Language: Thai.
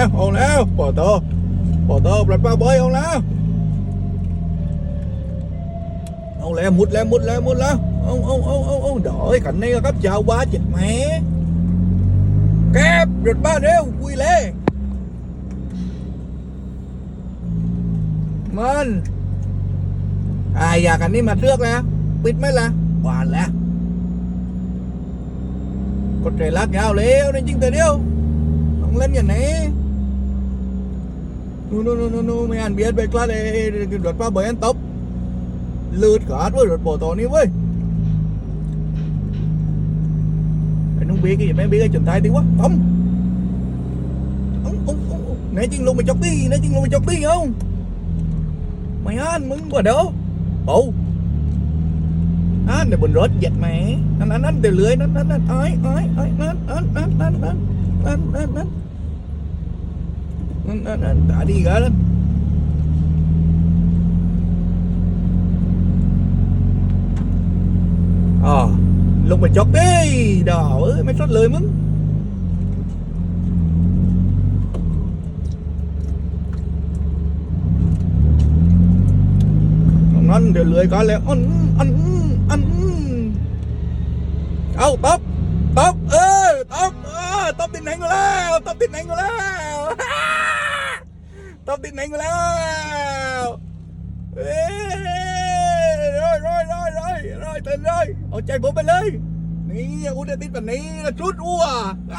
แล้วเอาแล้วปอตอปอตอปลัดป้าบอยเอาแล้วเอาแล้วมุดแล้วมุดแล้วมุดแล้วเอาเอาเอาเอาเอาดอยขันนี้ครับยาวว้าเจ็ดแหมแก็บรถบ้านเร็วคุยเลยมันไออยากกันนี้มาเลือกแล้วปิดไหมล่ะหวานแล้วกดเรลักยาวเร็วนี่จริงแต่เดียวต้องเล่นอย่างไหน นู่นนู่นนู่นไม่อ่านเบียดไปกล้าเลยรถป้าเบย์อันตบลืดขาดเว้ยรถโปตอนี้เว้ยไอ้น้องเบียก็อย่าไม่เบียก็จนตายดิวะต้มไหนจริงลงไปจอกตีไหนจริงลงไปจอกตีเอาไม่อ่านมึงกว่าเด้อโอ้อ่านยวบนรถเหยียดไหมนั่นนั่นนั่นเดี๋ยวเลยนั่นนั่นนั่นไอ้ไอ้ไอ้นั่นนั่นนั่นนั่นนั่นนั่น tadi kan à, lúc mình chót đi đỏ ơi mấy chót lười mướn ngon được lưỡi có lẽ ăn ăn ăn đâu tóc tóc ơi tóc tóc tin anh rồi tóc tin anh rồi ต้องติดเม้งมาแล้วเฮ้ยร้อยร้อยร้อยร้อยร้อยเต็มร้อยเอาใจผมไปเลย นี่อุตติดแบบนี้ชุดอ้วไ